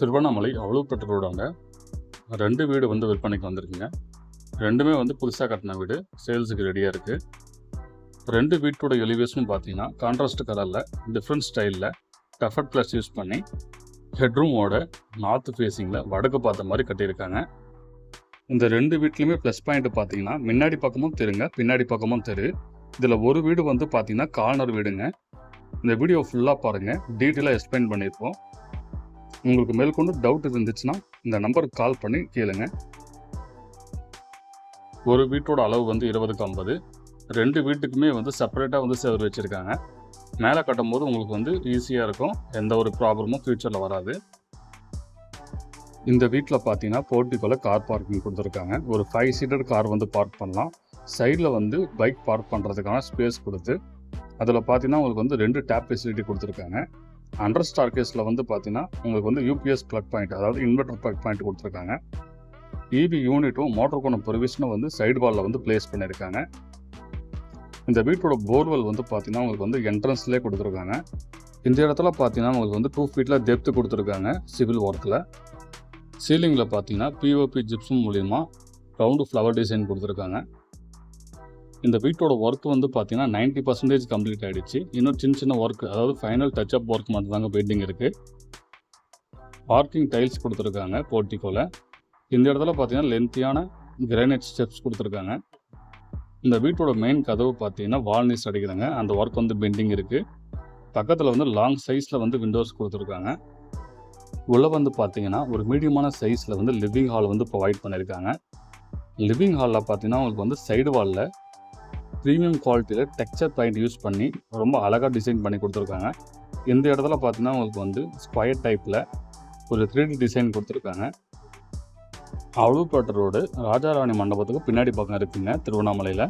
திருவண்ணாமலை அவ்வளோப்பட்ட ரோடாங்க ரெண்டு வீடு வந்து விற்பனைக்கு வந்திருக்குங்க. ரெண்டுமே வந்து புதுசாக கட்டின வீடு. சேல்ஸுக்கு ரெடியாக இருக்குது ரெண்டு வீட்டோட எலிவேஷன் பார்த்தீங்கன்னா கான்ட்ராஸ்ட் கலரில் டிஃப்ரெண்ட் ஸ்டைலில் டஃபர்ட் ப்ளஸ் யூஸ் பண்ணி ஹெட்ரூமோட நார்த் ஃபேஸிங்கில் வடக்கு பார்த்த மாதிரி கட்டியிருக்காங்க. இந்த ரெண்டு வீட்லையுமே ப்ளஸ் பாயிண்ட் பார்த்தீங்கன்னா முன்னாடி பக்கமும் தெருங்க பின்னாடி பக்கமும் தெரு. இதில் ஒரு வீடு வந்து பார்த்தீங்கன்னா கார்னர் வீடுங்க. இந்த வீடியோ ஃபுல்லாக பாருங்கள் டீட்டெயிலாக எக்ஸ்பிளைன் பண்ணியிருப்போம் உங்களுக்கு மேற்கொண்டு டவுட் இருந்துச்சுன்னா இந்த நம்பருக்கு கால் பண்ணி கேளுங்க. ஒரு வீட்டோட அளவு வந்து இருபதுக்கு ஐம்பது. ரெண்டு வீட்டுக்குமே வந்து செப்பரேட்டாக வந்து செவர் வச்சுருக்காங்க. மேலே கட்டும் போது உங்களுக்கு வந்து ஈஸியாக இருக்கும். எந்த ஒரு ப்ராப்ளமும் ஃப்யூச்சரில் வராது. இந்த வீட்டில் பார்த்தீங்கன்னா போர்ட்டிக்கோல கார் பார்க்கிங் கொடுத்துருக்காங்க. ஒரு ஃபைவ் சீட்டர் கார் வந்து பார்க் பண்ணலாம். சைடில் வந்து பைக் பார்க் பண்ணுறதுக்கான ஸ்பேஸ் கொடுத்து அதில் பார்த்தீங்கன்னா உங்களுக்கு வந்து ரெண்டு டேப் ஃபெசிலிட்டி கொடுத்துருக்காங்க. அண்டர் ஸ்டார் கேஸில் வந்து பார்த்தீங்கன்னா உங்களுக்கு வந்து யூபிஎஸ் ப்ளக் பாயிண்ட் அதாவது இன்வெர்டர் ப்ளக் பாயிண்ட் கொடுத்துருக்காங்க. இபி யூனிட்டும் மோட்டர் கோணம் ப்ரொவிஷனும் வந்து சைடு வாலில் வந்து பிளேஸ் பண்ணியிருக்காங்க. இந்த வீட்டோட போர்வெல் வந்து பார்த்தீங்கன்னா உங்களுக்கு வந்து என்ட்ரன்ஸ்லேயே கொடுத்துருக்காங்க. இந்த இடத்துல பார்த்தீங்கன்னா உங்களுக்கு வந்து டூ ஃபீட்டில் டெப்த்து கொடுத்துருக்காங்க சிவில் ஒர்க்கில் சீலிங்கில் பார்த்தீங்கன்னா பிஓபி ஜிப்ஸும் மூலியமாக ரவுண்டு ஃப்ளவர் டிசைன் கொடுத்துருக்காங்க. இந்த வீட்டோட ஒர்க் வந்து பார்த்தீங்கன்னா நைன்ட்டி பர்சன்டேஜ் கம்ப்ளீட் ஆகிடுச்சு இன்னும் சின்ன சின்ன ஒர்க் அதாவது ஃபைனல் டச் அப் ஒர்க் மட்டும் தாங்க பெயிண்டிங் இருக்குது பார்க்கிங் டைல்ஸ் கொடுத்துருக்காங்க போர்ட்டிக்கோவில் இந்த இடத்துல பார்த்தீங்கன்னா லென்த்தியான கிரானைட் ஸ்டெப்ஸ் கொடுத்துருக்காங்க. இந்த வீட்டோட மெயின் கதவு பார்த்தீங்கன்னா வால்னிஸ் அடிக்கிறாங்க. அந்த ஒர்க் வந்து பெண்டிங் இருக்குது பக்கத்தில் வந்து லாங் சைஸில் வந்து விண்டோஸ் கொடுத்துருக்காங்க. உள்ளே வந்து பார்த்தீங்கன்னா ஒரு மீடியமான சைஸில் வந்து லிவிங் ஹால் வந்து ப்ரொவைட் பண்ணியிருக்காங்க லிவிங் ஹாலில் பார்த்தீங்கன்னா உங்களுக்கு வந்து சைடு வாலில் ப்ரீமியம் குவாலிட்டியில் டெக்ஸ்சர் பாயிண்ட் யூஸ் பண்ணி ரொம்ப அழகாக டிசைன் பண்ணி கொடுத்துருக்காங்க. இந்த இடத்துல பார்த்தீங்கன்னா உங்களுக்கு வந்து ஸ்கொயர் டைப்பில் ஒரு த்ரீ டி டிசைன் கொடுத்துருக்காங்க. அவ்வளோப்பேட்டை ரோடு ராஜாராணி மண்டபத்துக்கு பின்னாடி பக்கம் இருக்குங்க திருவண்ணாமலையில்.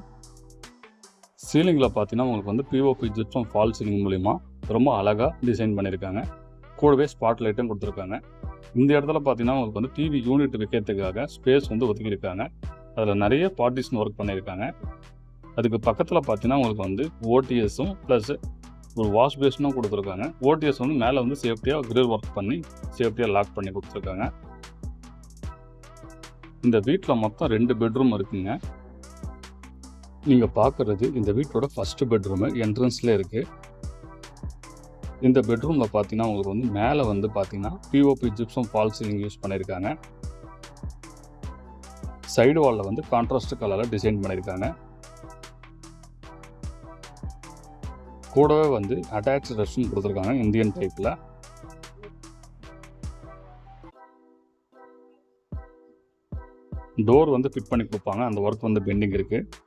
சீலிங்கில் பார்த்தீங்கன்னா உங்களுக்கு வந்து பிஓபி ஜிப்சம் ஃபால் சீலிங் மூலிமா ரொம்ப அழகாக டிசைன் பண்ணியிருக்காங்க கூடவே ஸ்பாட் லைட்டும் கொடுத்துருக்காங்க. இந்த இடத்துல பார்த்தீங்கன்னா உங்களுக்கு வந்து டிவி யூனிட் வைக்கிறதுக்காக ஸ்பேஸ் வந்து ஒதுக்கியிருக்காங்க. அதில் நிறைய பார்ட்டிஷன் ஒர்க் பண்ணியிருக்காங்க. அதுக்கு பக்கத்தில் பார்த்தீங்கன்னா உங்களுக்கு வந்து ஓடிஎஸும் ப்ளஸ் ஒரு வாஷ் பேஷனும் கொடுத்துருக்காங்க. ஓடிஎஸ் வந்து மேலே வந்து சேஃப்டியாக கிரில் ஒர்க் பண்ணி சேஃப்டியாக லாக் பண்ணி கொடுத்துருக்காங்க. இந்த வீட்டில் மொத்தம் ரெண்டு பெட்ரூம் இருக்குங்க. நீங்கள் பார்க்குறது இந்த வீட்டோட ஃபஸ்ட்டு பெட்ரூமு என்ட்ரன்ஸில் இருக்குது இந்த பெட்ரூமில் பார்த்தீங்கன்னா உங்களுக்கு வந்து மேலே வந்து பார்த்தீங்கன்னா பிஓபி ஜிப்ஸும் ஃபால் சீலிங் யூஸ் பண்ணியிருக்காங்க சைடு வாலில் வந்து கான்ட்ராஸ்ட் கலரில் டிசைன் பண்ணியிருக்காங்க கூடவே வந்து அட்டாச் ரெஸ்ட்ரூம் கொடுத்துருக்காங்க இந்தியன் டைப்பில் டோர் வந்து ஃபிட் பண்ணி கொடுப்பாங்க அந்த ஒர்க் வந்து பெண்டிங் இருக்குது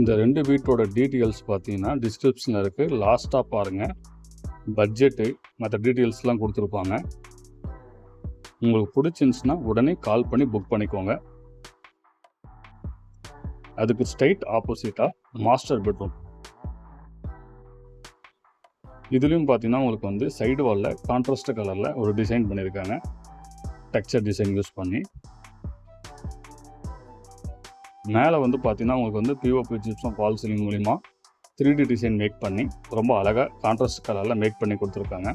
இந்த ரெண்டு வீட்டோட டீட்டெயில்ஸ் பார்த்தீங்கன்னா டிஸ்கிரிப்ஷனில் இருக்குது லாஸ்ட்டாக பாருங்கள் பட்ஜெட்டு மற்ற டீட்டெயில்ஸ்லாம் கொடுத்துருப்பாங்க. உங்களுக்கு பிடிச்சிருந்துச்சுன்னா உடனே கால் பண்ணி புக் பண்ணிக்கோங்க. அதுக்கு ஸ்ட்ரைட் ஆப்போசிட்டாக மாஸ்டர் பெட்ரூம் இதுலேயும் பார்த்தீங்கன்னா உங்களுக்கு வந்து சைடு வாலில் கான்ட்ராஸ்ட் கலரில் ஒரு டிசைன் பண்ணியிருக்காங்க. டெக்ஸ்சர் டிசைன் யூஸ் பண்ணி. மேலே வந்து பார்த்தீங்கன்னா உங்களுக்கு வந்து பிஓபி ஜிப்ஸும் ஃபால் சீலிங் மூலிமா த்ரீ டி டிசைன் மேக் பண்ணி ரொம்ப அழகாக கான்ட்ராஸ்ட் கலரில் மேக் பண்ணி கொடுத்துருக்காங்க.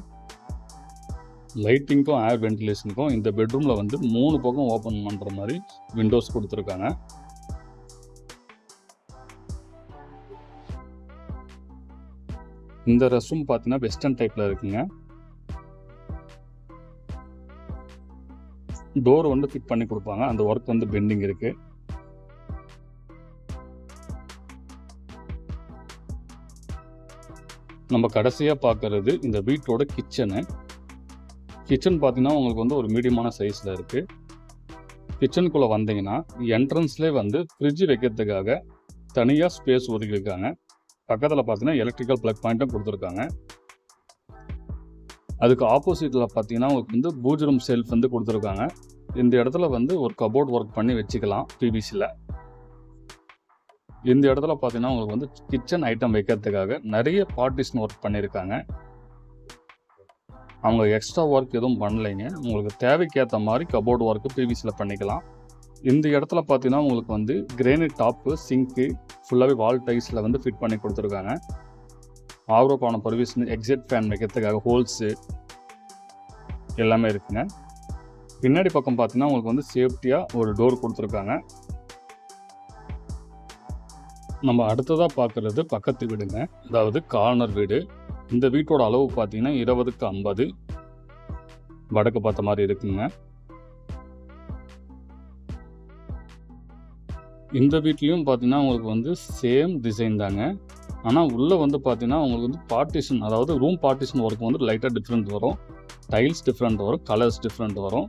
லைட்டிங்க்கும் ஏர் வென்டிலேஷனுக்கும் இந்த பெட்ரூமில் வந்து மூணு பக்கம் ஓப்பன் பண்ணுற மாதிரி விண்டோஸ் கொடுத்துருக்காங்க. இந்த ரெஸ்ட் ரூம் பார்த்தீங்கன்னா வெஸ்டர்ன் டைப்பில் இருக்குங்க. டோர் வந்து ஃபிட் பண்ணி கொடுப்பாங்க. அந்த ஒர்க் வந்து பெண்டிங் இருக்குது நம்ம கடைசியாக பார்க்குறது இந்த வீட்டோட கிச்சனு கிச்சன் பார்த்தீங்கன்னா உங்களுக்கு வந்து ஒரு மீடியமான சைஸில் இருக்குது கிச்சனுக்குள்ளே வந்தீங்கன்னா என்ட்ரன்ஸ்லேயே வந்து ஃப்ரிட்ஜ் வைக்கிறதுக்காக தனியாக ஸ்பேஸ் ஒதுக்கியிருக்காங்க. பக்கத்தில் பார்த்தீங்கன்னா எலக்ட்ரிக்கல் ப்ளக் பாயிண்ட்டும் கொடுத்துருக்காங்க. அதுக்கு ஆப்போசிட்டில் பார்த்தீங்கன்னா உங்களுக்கு வந்து பூஜரம் செல்ஃப் வந்து கொடுத்துருக்காங்க. இந்த இடத்துல வந்து ஒரு கபோர்ட் ஒர்க் பண்ணி வச்சுக்கலாம் பிபிசியில் இந்த இடத்துல பார்த்தீங்கன்னா உங்களுக்கு வந்து கிச்சன் ஐட்டம் வைக்கிறதுக்காக நிறைய பார்ட்டிஷன் ஒர்க் பண்ணியிருக்காங்க அவங்க எக்ஸ்ட்ரா ஒர்க் எதுவும் பண்ணலைங்க. உங்களுக்கு தேவைக்கேற்ற மாதிரி கபோர்டு ஒர்க்கு பிவிசியில் பண்ணிக்கலாம். இந்த இடத்துல பார்த்தீங்கன்னா உங்களுக்கு வந்து கிரேனைட் டாப்பு சிங்க்கு ஃபுல்லாகவே வால் டைஸில் வந்து ஃபிட் பண்ணி கொடுத்துருக்காங்க. ஆக்ரோபான பர்வீஸ்னு எக்ஸிட் ஃபேன் வைக்கிறதுக்காக ஹோல்ஸு எல்லாமே இருக்குங்க. பின்னாடி பக்கம் பார்த்தீங்கன்னா உங்களுக்கு வந்து சேஃப்டியாக ஒரு டோர் கொடுத்துருக்காங்க. நம்ம அடுத்ததாக பார்க்குறது பக்கத்து வீடுங்க. அதாவது கார்னர் வீடு. இந்த வீட்டோட அளவு பார்த்தீங்கன்னா இருபதுக்கு ஐம்பது. வடக்கு பார்த்த மாதிரி இருக்குங்க. இந்த வீட்லேயும் பார்த்தீங்கன்னா உங்களுக்கு வந்து சேம் டிசைன் தாங்க. ஆனால் உள்ளே வந்து பார்த்தீங்கன்னா உங்களுக்கு வந்து பார்ட்டிஷன் அதாவது ரூம் பார்ட்டிஷன் ஒர்க் வந்து லைட்டாக டிஃப்ரெண்ட் வரும். டைல்ஸ் டிஃப்ரெண்ட் வரும் கலர்ஸ் டிஃப்ரெண்ட் வரும்.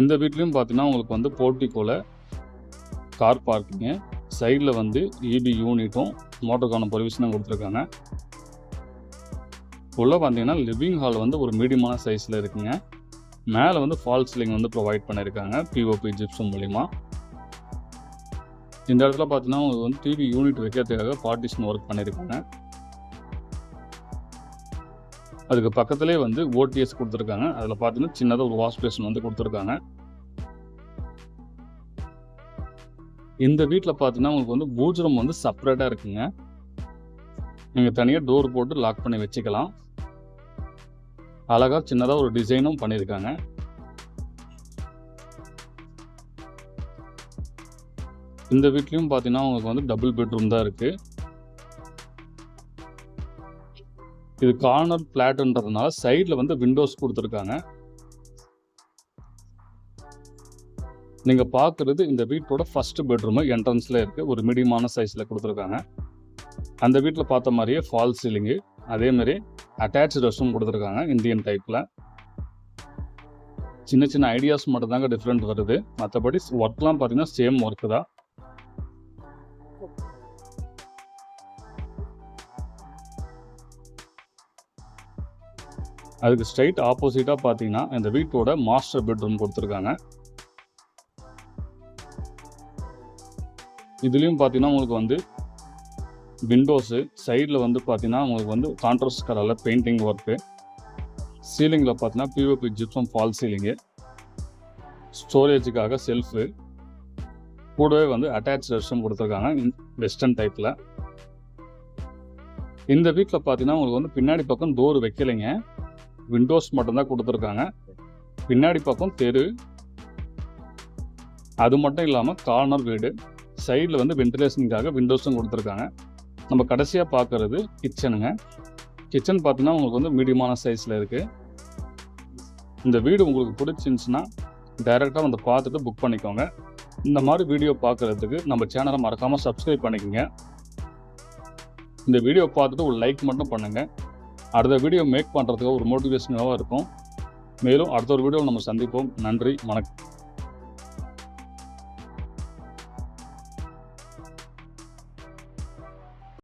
எந்த வீட்லேயும் பார்த்தீங்கன்னா உங்களுக்கு வந்து போர்ட்டிக்கோல கார் பார்க்கிங்கு சைடில் வந்து இபி யூனிட்டும் மோட்டருக்கான ப்ரொவிஷனும் கொடுத்துருக்காங்க. உள்ளே பார்த்தீங்கன்னா லிவிங் ஹால் வந்து ஒரு மீடியமான சைஸில் இருக்குங்க. மேலே வந்து ஃபால் சீலிங் வந்து ப்ரொவைட் பண்ணியிருக்காங்க பிஓபி ஜிப்ஸும் மூலிமா இந்த இடத்துல பார்த்தீங்கன்னா உங்களுக்கு வந்து டிவி யூனிட் வைக்கிறதுக்காக பார்ட்டிஷன் ஒர்க் பண்ணியிருக்காங்க அதுக்கு பக்கத்துலேயே வந்து ஓடிஎஸ் கொடுத்துருக்காங்க. அதில் பார்த்தீங்கன்னா சின்னதாக ஒரு வாஷ் பேஷன் வந்து கொடுத்துருக்காங்க. இந்த வீட்டில் பார்த்தீங்கன்னா உங்களுக்கு வந்து பூஜரம் வந்து செப்பரேட்டாக இருக்குங்க. நீங்கள் தனியாக டோர் போட்டு லாக் பண்ணி வச்சுக்கலாம். அழகாக சின்னதாக ஒரு டிசைனும் பண்ணியிருக்காங்க இந்த வீட்லேயும் பார்த்தீங்கன்னா உங்களுக்கு வந்து டபுள் பெட்ரூம் தான் இருக்குது இது கார்னர் பிளாட்ன்றதுனால சைடில் வந்து விண்டோஸ் கொடுத்துருக்காங்க. நீங்கள் பார்க்குறது இந்த வீட்டோட ஃபஸ்ட்டு பெட்ரூமு என்ட்ரன்ஸில் இருக்குது ஒரு மீடியமான சைஸில் கொடுத்துருக்காங்க. அந்த வீட்டில் பார்த்த மாதிரியே ஃபால் சீலிங்கு. அதேமாரி அட்டாச் ரெஸ்ட்ரூம் கொடுத்துருக்காங்க இந்தியன் டைப்பில் சின்ன சின்ன ஐடியாஸ் மட்டும்தாங்க டிஃப்ரெண்ட் வருது. மற்றபடி ஒர்க்லாம் பார்த்தீங்கன்னா சேம் ஒர்க்கு தான். அதுக்கு ஸ்ட்ரைட் ஆப்போசிட்டாக பார்த்தீங்கன்னா இந்த வீட்டோட மாஸ்டர் பெட்ரூம் கொடுத்துருக்காங்க. இதுலேயும் பார்த்தீங்கன்னா உங்களுக்கு வந்து விண்டோஸு சைடில் வந்து பார்த்தீங்கன்னா உங்களுக்கு வந்து கான்ட்ராஸ்ட் கலரில் பெயிண்டிங் ஒர்க்கு சீலிங்கில் பார்த்தீங்கன்னா பிஓபி ஜிப்சம் ஃபால் சீலிங்கு ஸ்டோரேஜுக்காக செல்ஃபு கூடவே வந்து அட்டாச் ரெஸ்ட்ரூம் கொடுத்துருக்காங்க வெஸ்டர்ன் டைப்பில் இந்த வீட்டில் பார்த்தீங்கன்னா உங்களுக்கு வந்து பின்னாடி பக்கம் டோர் வைக்கலைங்க. விண்டோஸ் மட்டும்தான் கொடுத்துருக்காங்க. பின்னாடி பக்கம் தெரு. அது மட்டும் இல்லாமல் கார்னர் வீடு. சைடில் வந்து வென்டிலேஷனுக்காக விண்டோஸும் கொடுத்துருக்காங்க. நம்ம கடைசியாக பார்க்குறது கிச்சனுங்க கிச்சன் பார்த்தீங்கன்னா உங்களுக்கு வந்து மீடியமான சைஸில் இருக்குது இந்த வீடு உங்களுக்கு பிடிச்சிருந்துச்சுன்னா டைரெக்டாக வந்து பார்த்துட்டு புக் பண்ணிக்கோங்க. இந்த மாதிரி வீடியோ பார்க்குறதுக்கு நம்ம சேனலை மறக்காமல் சப்ஸ்கிரைப் பண்ணிக்கோங்க. இந்த வீடியோ பார்த்துட்டு ஒரு லைக் மட்டும் பண்ணுங்கள் அடுத்த வீடியோ மேக் பண்ணுறதுக்கு ஒரு மோட்டிவேஷனாகவும் இருக்கும். மேலும் அடுத்த ஒரு வீடியோவில் நம்ம சந்திப்போம். நன்றி வணக்கம்.